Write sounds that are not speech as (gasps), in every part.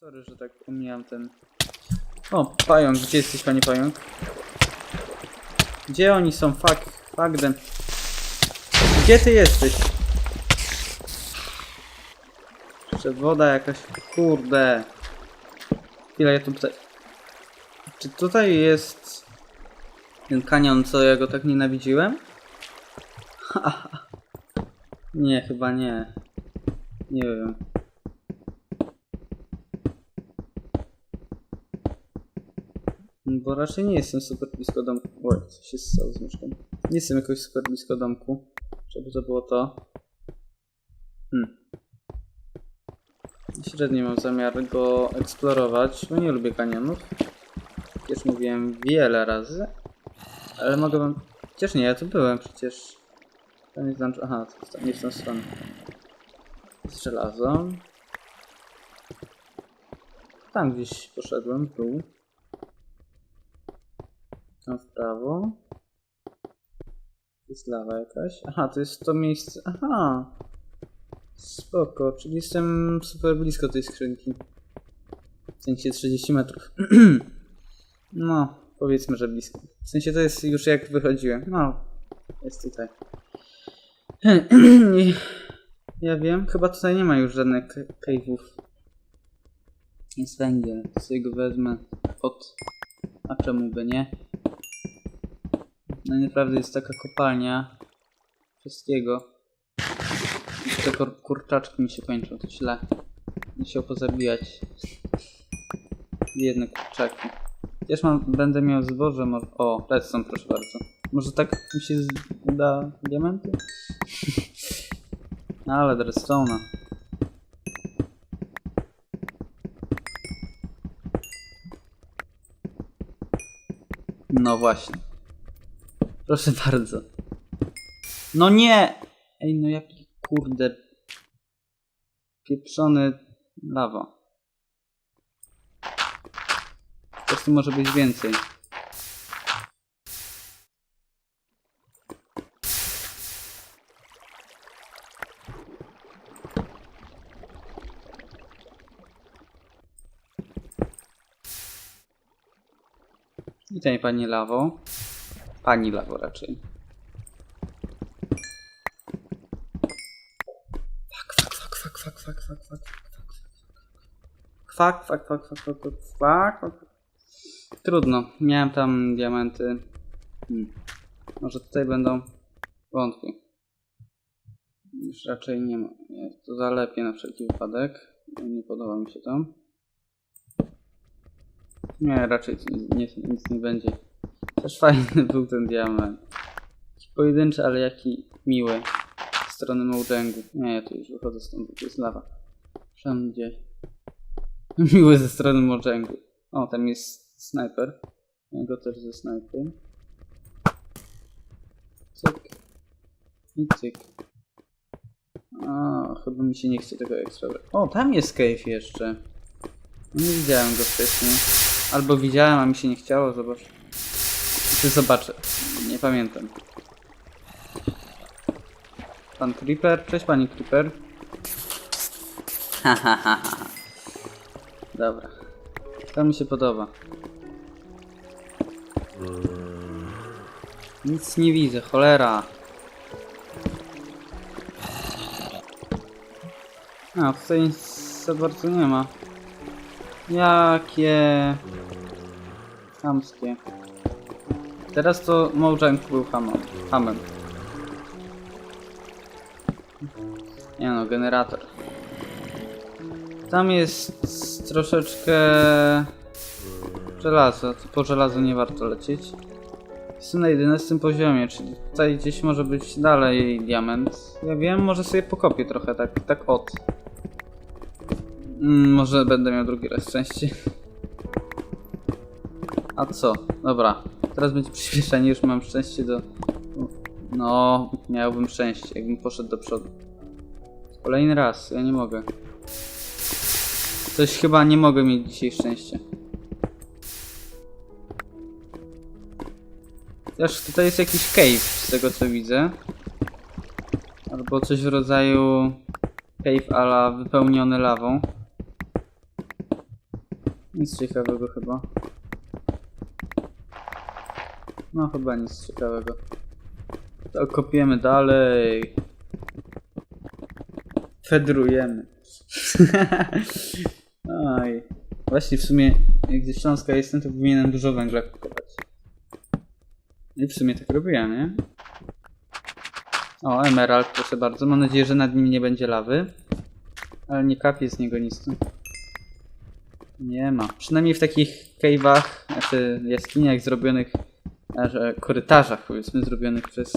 Sorry, że tak pomijam ten... O, pająk, gdzie jesteś, panie pająk? Gdzie oni są? Fuck, fuck them. Gdzie ty jesteś? Jeszcze woda jakaś, kurde. Chwila, ja tu pyta... Czy tutaj jest ten kanion, co ja go tak nienawidziłem? (laughs) nie, chyba nie. Nie wiem. Bo raczej nie jestem super blisko domku. Oj, co się stało z myszką? Nie jestem jakoś super blisko domku. Żeby to było to. Hmm. Średnio mam zamiar go eksplorować, bo nie lubię kanionów. Już mówiłem wiele razy. Ale mogę wam... Przecież nie, ja tu byłem przecież. Tam jest dungeon... Aha, to nie w tą stronę. Z żelazo. Tam gdzieś poszedłem, tu. Tam w prawo. Jest lawa jakaś. Aha, to jest to miejsce. Aha! Spoko, czyli jestem super blisko tej skrzynki. W sensie 30 metrów. (clears throat) no, powiedzmy, że blisko. W sensie to jest już jak wychodziłem. No, jest tutaj. (clears throat) Ja wiem, chyba tutaj nie ma już żadnych ca- cave'ów. Jest węgiel, sobie go wezmę od... A czemu by nie? No i naprawdę jest taka kopalnia wszystkiego. Te kur kurczaczki mi się kończą, to źle. Musiał pozabijać. Jedne kurczaki. Też mam, będę miał zboże, może... O, redstone proszę bardzo. Może tak mi się uda diamenty? (laughs) Ale redstone'a. No właśnie. Proszę bardzo. No nie! Ej, no jaki kurde. Pieprzony lawa. Po prostu może być więcej. Witaj pani lawo. Pani lawo raczej. Fuck, fuck, fuck, fuck, fuck, fuck, fuck, fuck, fuck, fuck, fuck, fuck, fuck, fuck, fuck, fuck. Trudno, miałem tam diamenty. Hmm. Może tutaj będą? Wątpię. Już raczej nie ma. Ja to zalepię na wszelki wypadek. Nie podoba mi się to. Nie, raczej nic, nie, nic nie będzie. Też fajny był ten diament. Pojedynczy, ale jaki miły. Z strony Mojang'u. Nie, ja tu już wychodzę stąd, bo tu jest lawa. Wszędzie. (laughs) Miły ze strony Mojang'u. O, tam jest snajper. Ja go też ze snajpy. Cyk. I cyk. A, chyba mi się nie chce tego ekstra. O, tam jest cave jeszcze. Nie widziałem go wcześniej. Albo widziałem, a mi się nie chciało, zobacz. Czy zobaczę. Nie pamiętam. Pan Creeper? Cześć pani Creeper. Ha, ha, ha, ha. Dobra. To mi się podoba. Nic nie widzę, cholera. A, tutaj nic za bardzo nie ma. Jakie... Chamskie. Teraz to Mojang był hamem. hamem. Nie no, generator. Tam jest troszeczkę żelaza. To po żelazo nie warto lecieć. Jestem na 11 poziomie, czyli tutaj gdzieś może być dalej diament. Ja wiem, może sobie pokopię trochę, tak, tak od. Mm, może będę miał drugi raz szczęście. A co? Dobra. Teraz będzie przyspieszenie, już mam szczęście do... No, miałbym szczęście, jakbym poszedł do przodu. Kolejny raz, ja nie mogę. Coś chyba nie mogę mieć dzisiaj szczęścia. Też tutaj jest jakiś cave, z tego co widzę. Albo coś w rodzaju cave ala wypełniony lawą. Nic ciekawego chyba. No chyba nic ciekawego. To kopiemy dalej. Fedrujemy. (laughs) Oj. Właśnie w sumie, jak ze Śląska jestem, to powinienem dużo węgla kupować. I w sumie tak robiłem, nie? O, emerald, proszę bardzo. Mam nadzieję, że nad nim nie będzie lawy. Ale nie kapie z niego nic. tu. Nie ma. Przynajmniej w takich cave'ach, znaczy jaskiniach zrobionych, że korytarzach powiedzmy, zrobionych przez...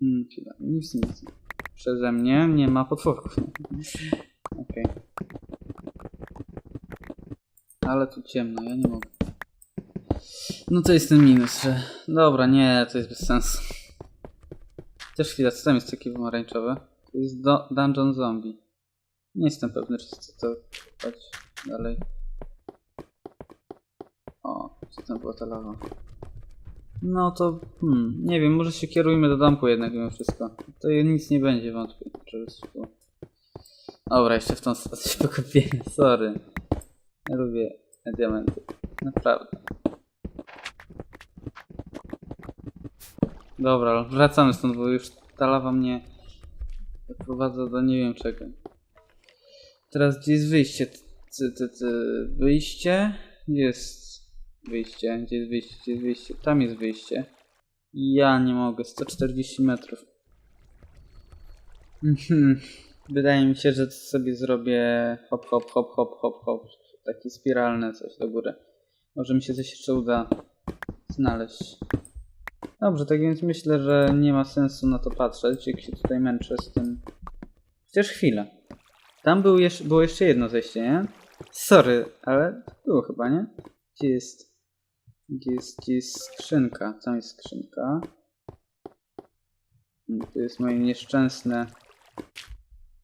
Hmm, nic, nic. Przeze mnie nie ma potworków. Okej. Ale tu ciemno, ja nie mogę. No to jest ten minus, że... Dobra, nie, to jest bez sensu. Też chwila, co tam jest takie pomarańczowe? To jest do Dungeon Zombie. Nie jestem pewny, czy chcę to dalej. O, co tam była ta lawa? No to, hmm, nie wiem, może się kierujmy do domku jednak mimo wszystko. To nic nie będzie, wątpię. Dobra, jeszcze w tą stronę się pokopię, (laughs) sorry. Ja lubię diamenty, naprawdę. Dobra, wracamy stąd, bo już ta lawa mnie doprowadza do nie wiem czego. Teraz gdzie jest wyjście? Ty, ty, wyjście? Jest wyjście? Gdzie jest wyjście? Gdzie jest wyjście? Tam jest wyjście. Ja nie mogę, 140 metrów. Mhm. Wydaje mi się, że sobie zrobię hop, hop, hop, hop, hop, hop. Takie spiralne coś do góry. Może mi się coś jeszcze uda znaleźć. Dobrze, tak więc myślę, że nie ma sensu na to patrzeć, jak się tutaj męczę z tym. Chociaż chwilę. Tam był jeszcze, było jeszcze jedno zejście, nie? Sorry, ale było chyba, nie? Gdzie jest... Gdzie jest, gdzie jest skrzynka? Tam jest skrzynka. To jest moje nieszczęsne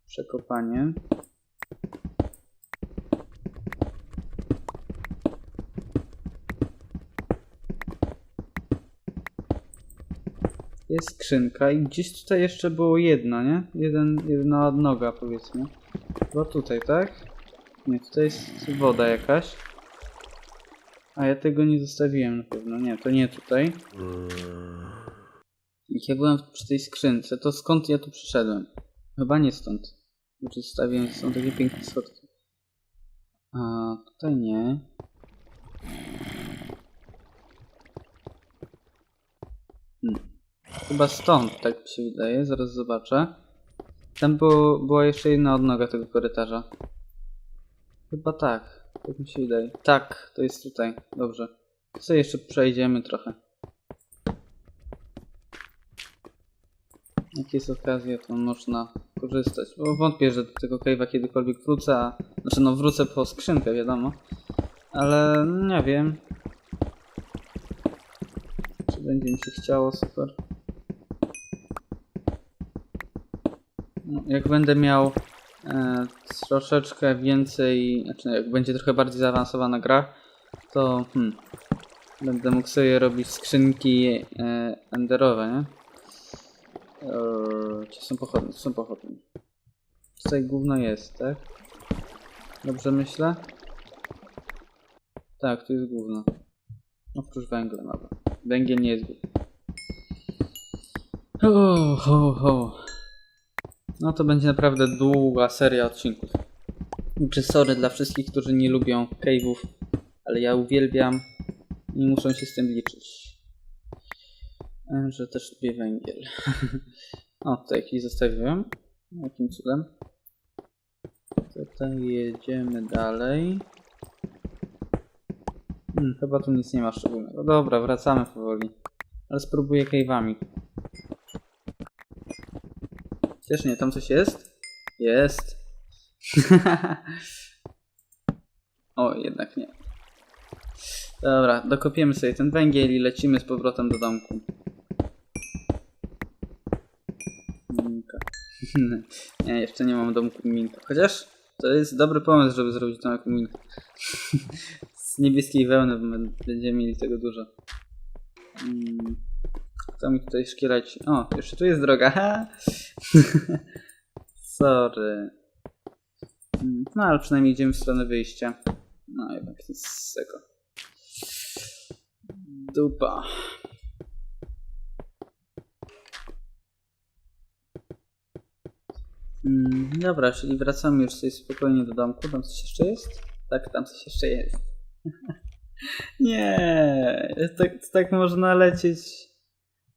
przekopanie. Jest skrzynka i gdzieś tutaj jeszcze było jedno, nie? Jeden, jedna odnoga powiedzmy. Chyba tutaj, tak? Nie, tutaj jest woda jakaś. A ja tego nie zostawiłem na pewno. Nie, to nie tutaj. Jak ja byłem przy tej skrzynce, to skąd ja tu przyszedłem? Chyba nie stąd. Znaczy zostawiłem, są takie piękne schodki. A tutaj nie. Hmm. Chyba stąd, tak mi się wydaje. Zaraz zobaczę. Tam było, była jeszcze jedna odnoga tego korytarza. Chyba tak. Tak mi się wydaje. Tak, to jest tutaj. Dobrze. Co jeszcze przejdziemy trochę. Jak jest okazja, to można korzystać. Bo wątpię, że do tego cave'a kiedykolwiek wrócę. A... Znaczy, no wrócę po skrzynkę, wiadomo. Ale nie wiem. Czy będzie mi się chciało, super. No, jak będę miał e, troszeczkę więcej, znaczy jak będzie trochę bardziej zaawansowana gra, to hmm, będę mógł sobie robić skrzynki e, enderowe, nie? Eee, Gdzie są pochodnie? Są pochodnie. Tutaj gówno jest, tak? Dobrze myślę? Tak, tu jest gówno. Oprócz węgla nawet. Węgiel nie jest gówno. Ho, ho, ho. No to będzie naprawdę długa seria odcinków. Czy sorry dla wszystkich, którzy nie lubią cave'ów, ale ja uwielbiam i muszą się z tym liczyć. Że też lubię węgiel. (laughs) o, tutaj jakiś zostawiłem. Jakim cudem. Tutaj jedziemy dalej. Hmm, chyba tu nic nie ma szczególnego. Dobra, wracamy powoli. Ale spróbuję cave'ami. Chociaż nie, tam coś jest? Jest. (laughs) o, jednak nie. Dobra, dokopiemy sobie ten węgiel i lecimy z powrotem do domku. Minka. (laughs) nie, jeszcze nie mam domku Minka. Chociaż to jest dobry pomysł, żeby zrobić domek Minka. (laughs) z niebieskiej wełny będziemy mieli tego dużo. Mm. Kto mi tutaj szkieleci? O, jeszcze tu jest droga. ha! (laughs) Sorry. Mm, No ale przynajmniej idziemy w stronę wyjścia. No jednak nic z tego. Dupa. Mm, dobra, czyli wracamy już sobie spokojnie do domku. Tam coś jeszcze jest? Tak, tam coś jeszcze jest. (laughs) Nie, tak, tak można lecieć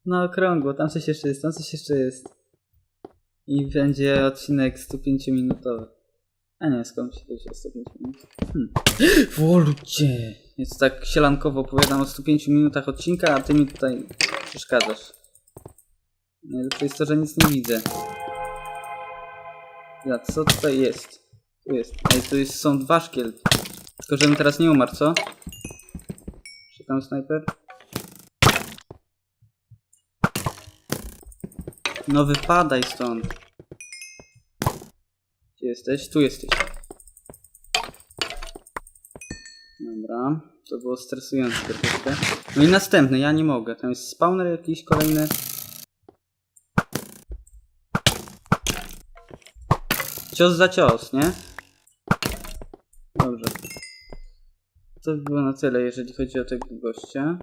na okrągło. Tam coś jeszcze jest, tam coś jeszcze jest. I będzie odcinek 105-minutowy. A nie, skąd się to wzięło 105 minut? Hmm. (gasps) Wolcie! Więc tak sielankowo opowiadam o 105 minutach odcinka, a ty mi tutaj przeszkadzasz. Najlepsze jest to, że nic nie widzę. Ja, co tutaj jest? Tu jest. Ej, tu jest, są dwa szkiel. Tylko, żebym teraz nie umarł, co? Czekam snajper. No wypadaj stąd. Gdzie jesteś? Tu jesteś. Dobra, to było stresujące troszeczkę. No i następny, ja nie mogę. Tam jest spawner jakiś kolejny. Cios za cios, nie? Dobrze. To by było na tyle, jeżeli chodzi o tego gościa.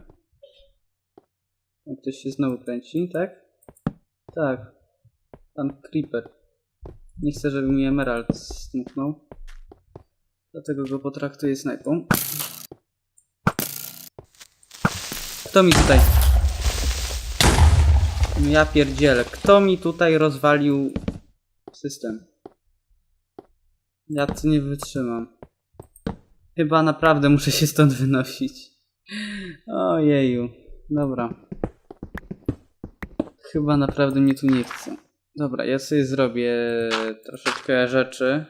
Ktoś się znowu kręci, tak? Tak. Pan Creeper. Nie chcę, żeby mi Emerald smuknął. Dlatego go potraktuję snajpą. Kto mi tutaj... Ja pierdzielę. Kto mi tutaj rozwalił system? Ja tu nie wytrzymam. Chyba naprawdę muszę się stąd wynosić. Ojeju. Dobra. Chyba naprawdę mnie tu nie chce. Dobra, ja sobie zrobię troszeczkę rzeczy,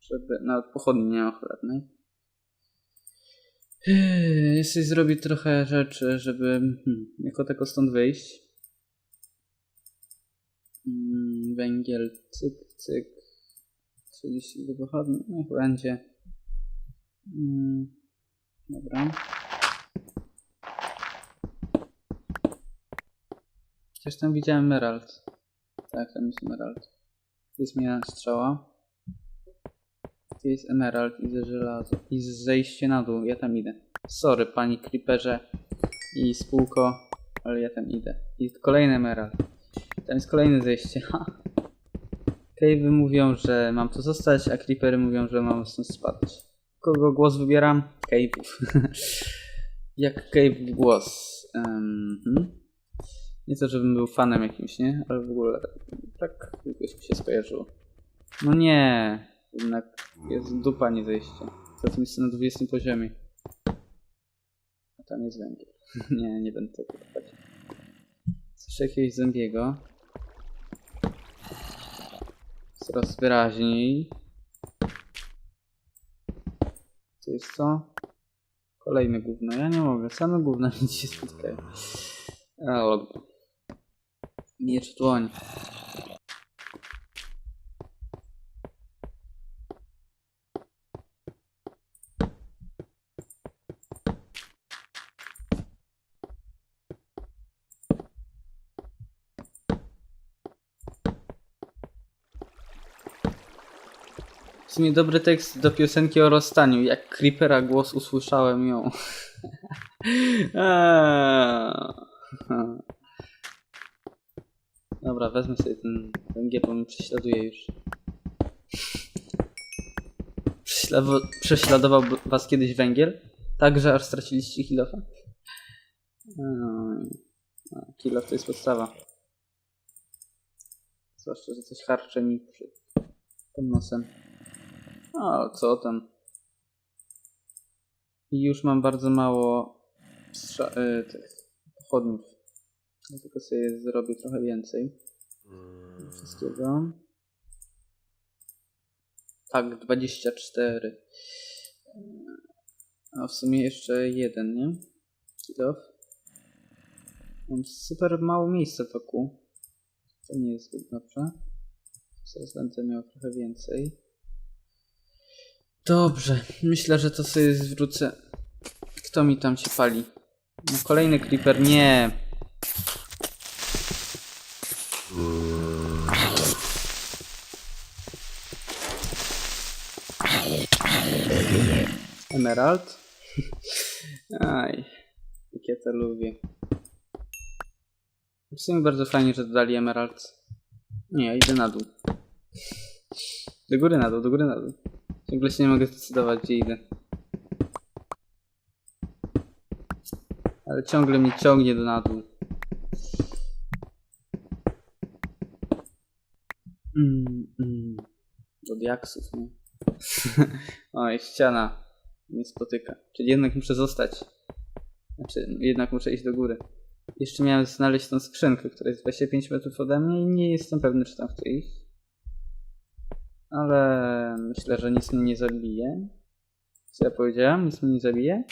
żeby... Nawet pochodni nie ma chlebnej. Ja sobie zrobię trochę rzeczy, żeby hmm, jako tego stąd wyjść. Mm, węgiel, cyk, cyk. 30 do pochodni, niech będzie. Mm, dobra. Przecież tam widziałem Emerald. Tak, tam jest Emerald. Tu jest mina strzała. Tu jest Emerald i żelazo. I zejście na dół. Ja tam idę. Sorry, pani Creeperze i spółko, ale ja tam idę. I kolejny Emerald. Tam jest kolejne zejście. (laughs) Ha. Cave'y mówią, że mam tu zostać, a Creepery mówią, że mam stąd spadać. Kogo głos wybieram? Cave'ów. (laughs) Jak Cave głos. Um, nie to, żebym był fanem jakimś, nie? Ale w ogóle tak jakoś mi się skojarzyło. No nie, jednak jest dupa, nie zejście. Tym jestem na 20 poziomie. A tam jest węgiel. (laughs) nie, nie będę tego kupować. Słyszę jakiegoś zębiego. Coraz wyraźniej. To jest co? Kolejne gówno. Ja nie mogę. Same gówna mi się spotkają. Ale... Miecz dłoń. W sumie dobry tekst do piosenki o rozstaniu. Jak Creepera głos usłyszałem ją. (laughs) Dobra, wezmę sobie ten węgiel, bo mnie prześladuje już. Prześladował, prześladował was kiedyś węgiel? Tak, że aż straciliście kilofa? A, Kilof to jest podstawa. Zwłaszcza, że coś harcze mi przed pod nosem. O, co tam? I już mam bardzo mało strza- y, tych pochodniów. Dlatego sobie zrobię trochę więcej. Wszystkiego. Tak, 24. A w sumie jeszcze jeden, nie? Kilof. Mam super mało miejsca wokół. To nie jest zbyt dobrze. Zaraz będę miał trochę więcej. Dobrze, myślę, że to sobie zwrócę. Kto mi tam się pali? No, kolejny creeper, nie. Emerald. Aj, jak ja to lubię. W sumie bardzo fajnie, że dodali Emerald. Nie, ja idę na dół. Do góry na dół, do góry na dół. Ciągle się nie mogę zdecydować, gdzie idę. Ale ciągle mnie ciągnie do na dół. Mm, mm. Do diaksów, nie? (laughs) Oj, ściana mnie spotyka. Czyli jednak muszę zostać. Znaczy, jednak muszę iść do góry. Jeszcze miałem znaleźć tą skrzynkę, która jest 25 metrów ode mnie i nie jestem pewny, czy tam chcę iść. Ale myślę, że nic mnie nie zabije. Co ja powiedziałem? Nic mnie nie zabije?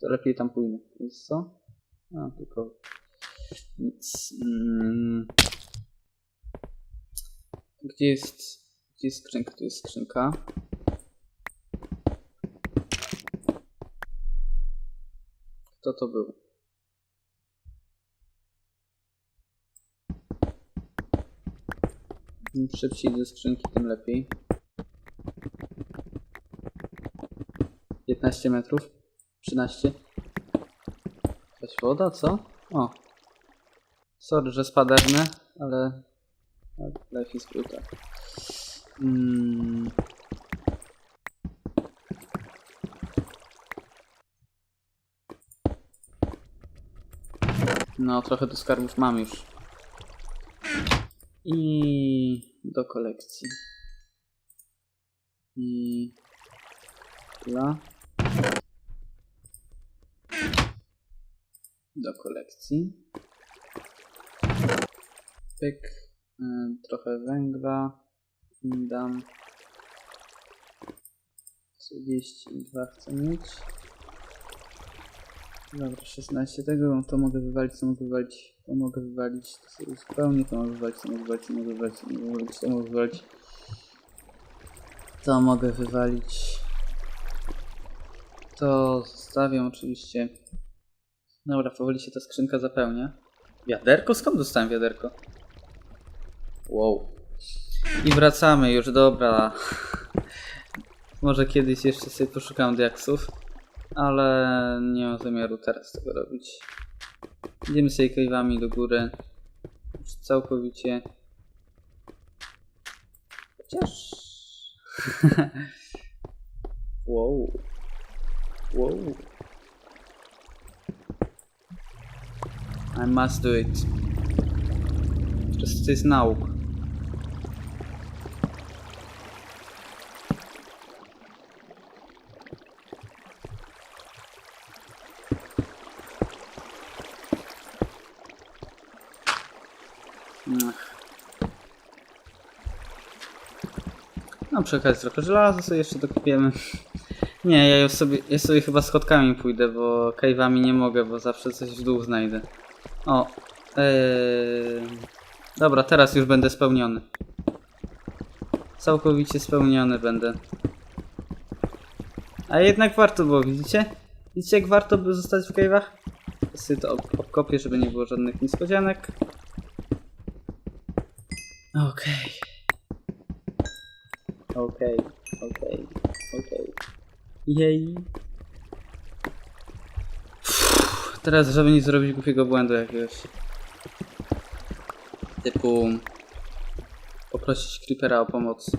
To lepiej tam pójdę. Jest co? A, tylko nic. Mm. Gdzie jest... Gdzie jest skrzynka? Tu jest skrzynka. Kto to był? Im szybciej do skrzynki, tym lepiej. 15 metrów. 13. Jakaś woda, co? O. Sorry, że spaderne, ale... Life is brutal. Mm. No, trochę do skarbów mam już. I do kolekcji. I dla do kolekcji. Pyk. Y, trochę węgla. I dam 32 chcę mieć. Dobra, 16 tego, to mogę wywalić, to mogę wywalić, to mogę wywalić, to sobie zupełnie, to mogę wywalić, to mogę wywalić, to mogę wywalić, to mogę wywalić, to mogę wywalić. To mogę wywalić. To zostawiam oczywiście. Dobra, powoli się ta skrzynka zapełnia. Wiaderko? Skąd dostałem wiaderko? Wow. I wracamy już, dobra. Może kiedyś jeszcze sobie poszukam diaksów, ale nie mam zamiaru teraz tego robić. Idziemy sobie cave'ami do góry. Już całkowicie. Chociaż... (laughs) wow. Wow. I must do it. Just jest przy trochę żelaza sobie jeszcze dokupiemy. Nie, ja już sobie, ja sobie chyba schodkami pójdę, bo cave'ami nie mogę, bo zawsze coś w dół znajdę. O. Yy... Dobra, teraz już będę spełniony. Całkowicie spełniony będę. A jednak warto było, widzicie? Widzicie jak warto by zostać w? Ja sobie to ob- obkopię, żeby nie było żadnych niespodzianek. Okej. Okej, okej, okej. Jej. Teraz, żeby nie zrobić głupiego błędu jakiegoś. Typu... Poprosić Creepera o pomoc.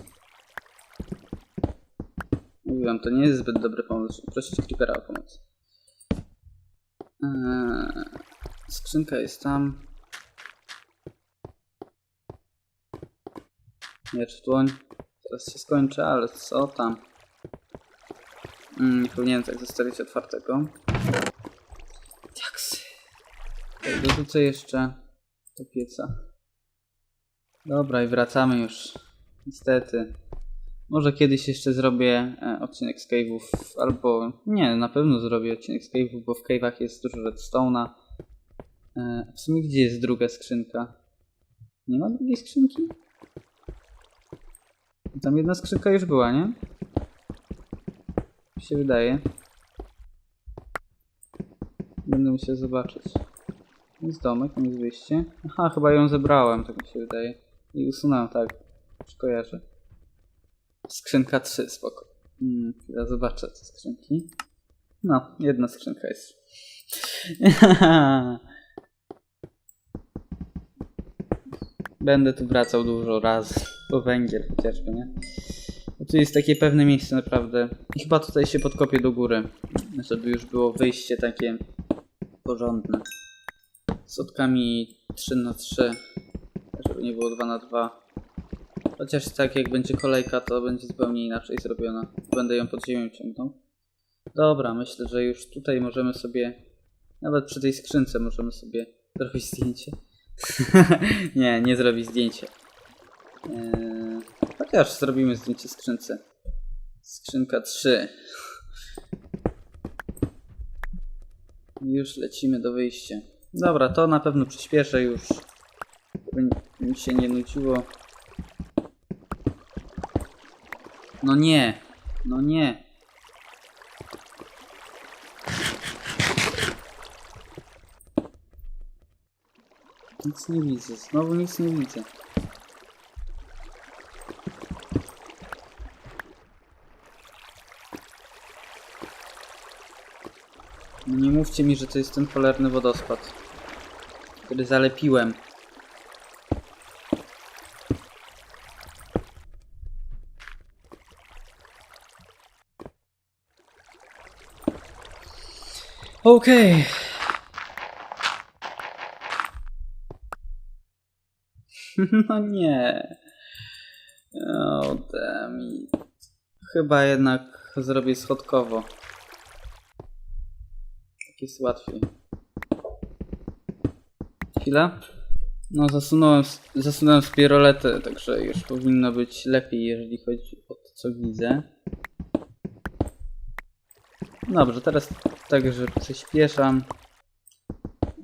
Mówiłem, to nie jest zbyt dobry pomysł, żeby prosić Creepera o pomoc. Eee, skrzynka jest tam. Miecz w dłoń. Teraz się skończy, ale co tam? Mm, nie powinienem tak zostawić otwartego. Diaksy. Tak, dorzucę jeszcze do pieca. Dobra, i wracamy już. Niestety. Może kiedyś jeszcze zrobię e, odcinek z cave'ów, albo nie, na pewno zrobię odcinek z cave'ów, bo w cave'ach jest dużo redstone'a. E, w sumie gdzie jest druga skrzynka? Nie ma drugiej skrzynki? Tam jedna skrzynka już była, nie? Mi się wydaje. Będę musiał zobaczyć. Jest domek, tam jest wyjście. Aha, chyba ją zebrałem, tak mi się wydaje. I usunąłem, tak. Już. Skrzynka 3, spoko. Hmm, ja zobaczę te skrzynki. No, jedna skrzynka jest. (laughs) Będę tu wracał dużo razy. Po węgiel chociażby, nie? Bo tu jest takie pewne miejsce naprawdę. I chyba tutaj się podkopię do góry. Żeby już było wyjście takie porządne. Z Sotkami 3 na 3 Żeby nie było 2 na 2 Chociaż tak jak będzie kolejka to będzie zupełnie inaczej zrobiona. Będę ją pod ziemią ciągnął. Dobra, myślę, że już tutaj możemy sobie nawet przy tej skrzynce możemy sobie zrobić zdjęcie. (laughs) nie, nie zrobić zdjęcia. Eee, chociaż zrobimy zdjęcie skrzynce. Skrzynka 3. Już lecimy do wyjścia. Dobra, to na pewno przyspieszę już. Żeby mi się nie nudziło. No nie. No nie. Nic nie widzę. Znowu nic nie widzę. Nie mówcie mi, że to jest ten cholerny wodospad, który zalepiłem. Okej. (laughs) No nie. O, damn it. Chyba jednak zrobię schodkowo. Jest łatwiej. Chwila. No, zasunąłem, zasunąłem sobie roletę, także już powinno być lepiej, jeżeli chodzi o to, co widzę. Dobrze, teraz także przyspieszam.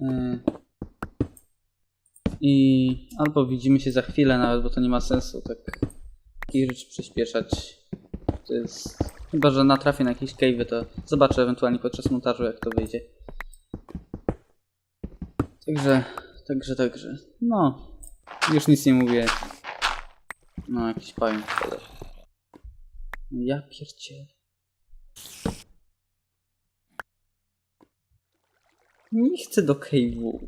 Yy. I albo widzimy się za chwilę nawet, bo to nie ma sensu tak takich rzeczy przyspieszać. To jest... Chyba, że natrafię na jakieś cave'y, to zobaczę ewentualnie podczas montażu, jak to wyjdzie. Także, także, także. No, już nic nie mówię. No, jakiś pająk. Ja piercie. Nie chcę do cave'u.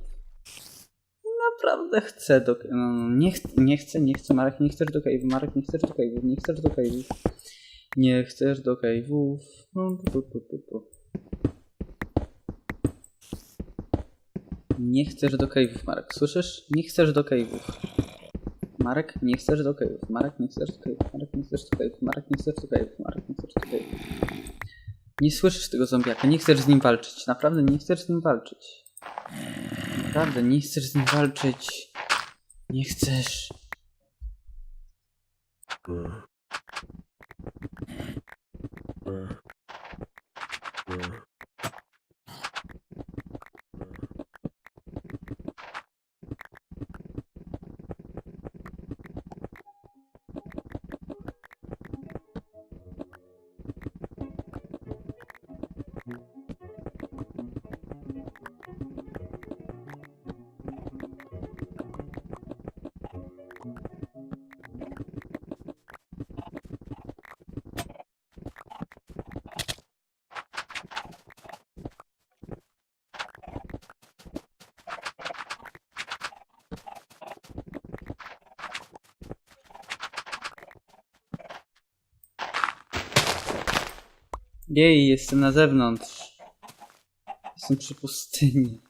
Naprawdę chcę do... No, no, nie, ch nie chcę, nie chcę, Marek, nie chcesz do cave'u, Marek, nie chcesz do cave'u, nie chcesz do cave'u. Nie chcesz do cave'ów. No, tu, tu, tu, tu. Nie chcesz do cave'ów, Marek, słyszysz? Nie chcesz do cave'ów. Marek, nie chcesz do cave'ów, Marek, nie chcesz do cave'ów, Marek, nie chcesz do cave'ów, Marek, nie chcesz do cave'ów, Marek, nie chcesz do. Nie słyszysz tego zombiaka, nie chcesz z nim walczyć, naprawdę nie chcesz z nim walczyć. Naprawdę, nie chcesz z nim walczyć. Nie chcesz. Uh. Jej, jestem na zewnątrz. Jestem przy pustyni.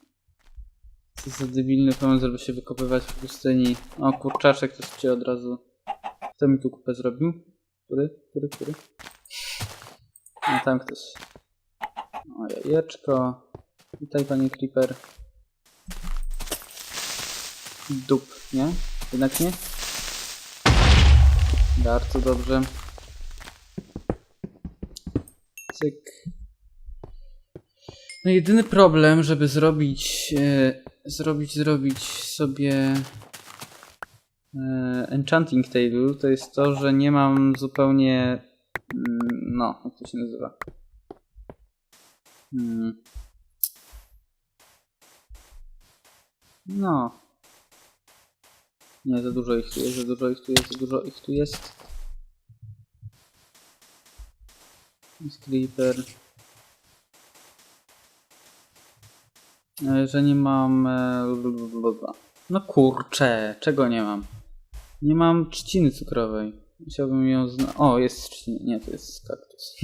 Co za debilny pomysł, żeby się wykopywać w pustyni. O, kurczaczek też cię od razu. Kto mi tu kupę zrobił? Który? Który? Który? No tam ktoś. O, jajeczko. Witaj, panie Creeper. Dup, nie? Jednak nie? Bardzo dobrze. Cyk. No jedyny problem, żeby zrobić, e, zrobić, zrobić sobie e, enchanting table, to jest to, że nie mam zupełnie, mm, no, jak to się nazywa? Hmm. No. Nie, za dużo ich tu jest, za dużo ich tu jest, za dużo ich tu jest. Jest creeper. E, Że nie mam. e. No kurczę, czego nie mam? Nie mam trzciny cukrowej. Chciałbym ją zna... O, jest trzcina. Nie, to jest kaktus.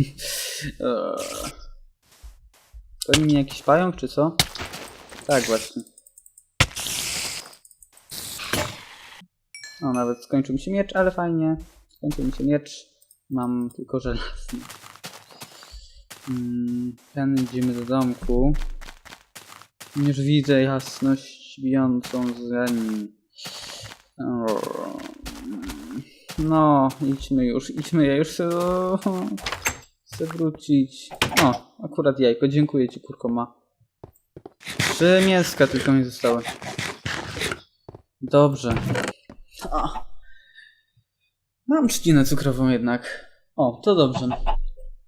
Eee. (laughs) To mi jakiś pająk, czy co? Tak, właśnie. O, nawet skończył mi się miecz, ale fajnie. Skończył mi się miecz. Mam tylko żelazny. Mm, Ten idziemy do domku. Już widzę jasność bijącą ze nim. No, idźmy już, idźmy, ja już chcę, chcę wrócić. O, akurat jajko, dziękuję ci kurko ma. Trzy mięska tylko mi zostały. Dobrze. O. Mam trzcinę cukrową jednak. O, to dobrze.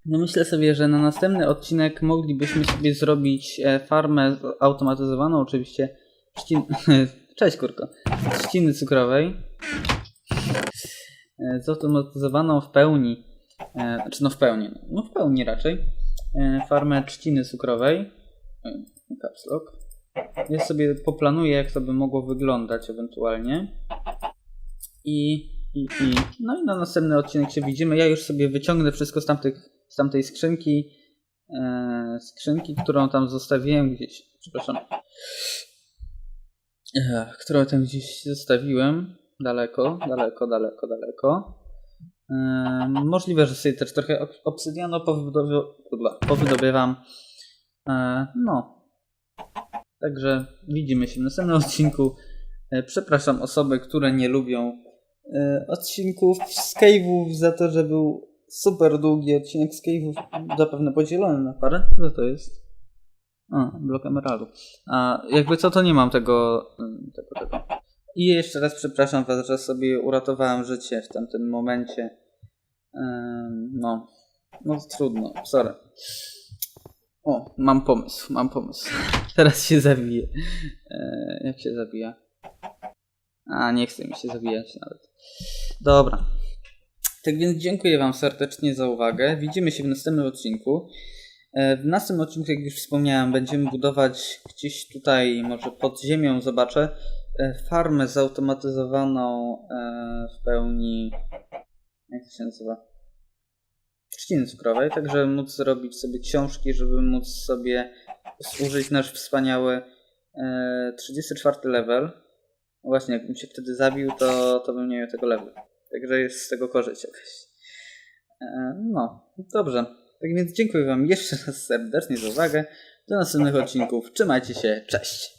No myślę sobie, że na następny odcinek moglibyśmy sobie zrobić e, farmę automatyzowaną, oczywiście. Trzcin... (laughs) Cześć kurko. Trzciny cukrowej. E, Zautomatyzowaną w pełni. E, Znaczy no w pełni. No w pełni raczej. Farmę trzciny cukrowej. Caps lock. Ja sobie poplanuję, jak to by mogło wyglądać ewentualnie. I, i, i. No i na następny odcinek się widzimy. Ja już sobie wyciągnę wszystko z, tamtych, z tamtej skrzynki. E, skrzynki, którą tam zostawiłem gdzieś. Przepraszam. E, którą tam gdzieś zostawiłem. Daleko, daleko, daleko, daleko. E, możliwe, że sobie też trochę ob- obsydianu powydoby- powydobywam. E, no. Także widzimy się w następnym odcinku. E, Przepraszam osoby, które nie lubią e, odcinków z za to, że był super długi odcinek z Cave'ów, zapewne podzielony na parę. Co to jest? A, blok emeraldu. A jakby co, to nie mam tego, tego, tego. I jeszcze raz przepraszam was, że sobie uratowałem życie w tamtym momencie. No, no trudno, sorry. O, mam pomysł, mam pomysł. (laughs) Teraz się zabiję. E, jak się zabija? A, nie chce mi się zabijać nawet. Dobra. Tak więc dziękuję Wam serdecznie za uwagę. Widzimy się w następnym odcinku. E, W następnym odcinku, jak już wspomniałem, będziemy budować gdzieś tutaj, może pod ziemią, zobaczę, e, farmę zautomatyzowaną e, w pełni. Jak to się nazywa? trzciny cukrowej, tak żeby móc zrobić sobie książki, żeby móc sobie służyć nasz wspaniały e, 34 level. Właśnie, jakbym się wtedy zabił, to, to bym nie miał tego levelu. Także jest z tego korzyść jakaś. E, no, dobrze. Tak więc dziękuję Wam jeszcze raz serdecznie za uwagę. Do następnych odcinków. Trzymajcie się. Cześć.